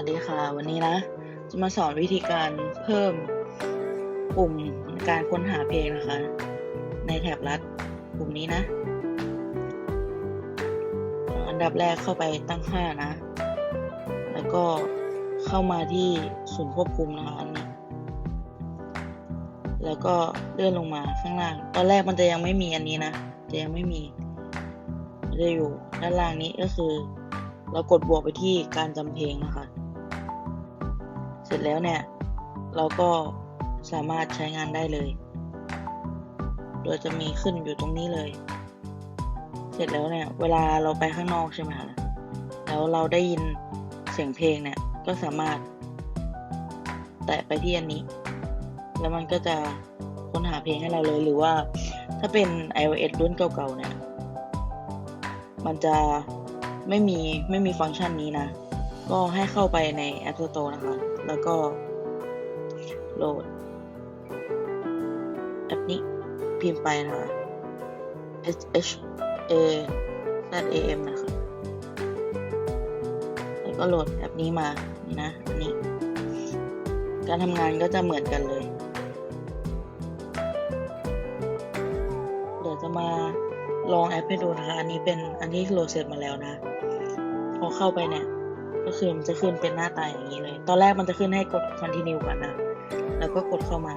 วัสดีค่ะ วันนี้นะ จะมาสอนวิธีการเพิ่มปุ่มการค้นหาเพลงนะคะ ในแถบลัดปุ่มนี้นะ อันดับแรกเข้าไปตั้งค่านะ แล้วก็เข้ามาที่ศูนย์ควบคุมนะคะอันนี้แล้วก็เลื่อนลงมาข้างล่าง ตอนแรกมันจะยังไม่มีอันนี้นะ จะยังไม่มีจะอยู่ด้านล่างนี้ก็คือ เรากดบวกไปที่การจำเพลงนะคะ เสร็จแล้วเนี่ย เราก็สามารถใช้งานได้เลย โดยจะมีขึ้นอยู่ตรงนี้เลย เสร็จแล้วเนี่ย เวลาเราไปข้างนอกใช่ไหมคะแล้วเราได้ยินเสียงเพลงเนี่ย ก็สามารถ แตะไปที่อันนี้ แล้วมันก็จะค้นหาเพลงให้เราเลย หรือว่าถ้าเป็น iOS รุ่นเก่าๆเนี่ย มันจะไม่มีไม่มีฟังก์ชันนี้นะ ก็ให้เข้าไปใน App Store นะคะ แล้วก็โหลดแอปนี้พิมพ์ไปนะคะ S H A Z A M นะคะ แล้วก็โหลดแอปนี้มา นี่นะอันนี้ การทำงานก็จะเหมือนกันเลย เดี๋ยวจะมาลองแอปให้ดูนะคะ อันนี้เป็นอันที่โหลดเสร็จมาแล้วนะ พอเข้าไปเนี่ย ก็คือมันจะขึ้นเป็นหน้าตาอย่างนี้เลย ตอนแรกมันจะขึ้นให้กด continue ก่อนนะ แล้วก็กดเข้ามา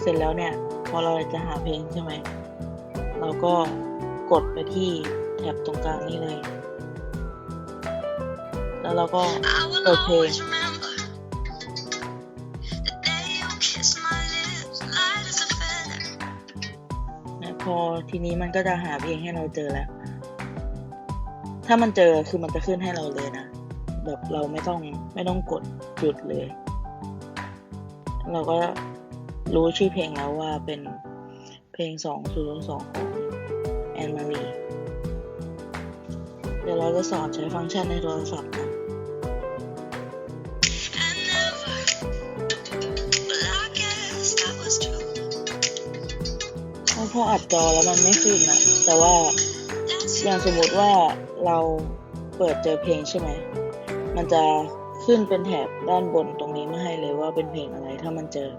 เสร็จแล้วเนี่ย พอเราจะหาเพลงใช่ไหม เราก็กดไปที่แท็บตรงกลางนี้เลย แล้วเราก็เปิดเพลงพอทีนี้มันก็จะหาเพลงให้เราเจอแล้ว ถ้ามันเจอคือมันจะขึ้นให้เราเลยนะ แบบเราไม่ต้องไม่ต้องกดหยุดเลย เราก็รู้ชื่อเพลงแล้วว่าเป็นเพลงสองศูนย์สองของแอนมารีเดี๋ยวเราจะสอนใช้ฟังก์ชันในโทรศัพท์นะพออัดจอแล้วมันไม่ขึ้นนะแต่ว่าอย่างสมมติว่าเราเปิดเจอเพลงใช่ไหม มันจะขึ้นเป็นแถบด้านบนตรงนี้มาให้เลยว่าเป็นเพลงอะไรถ้ามันเจอ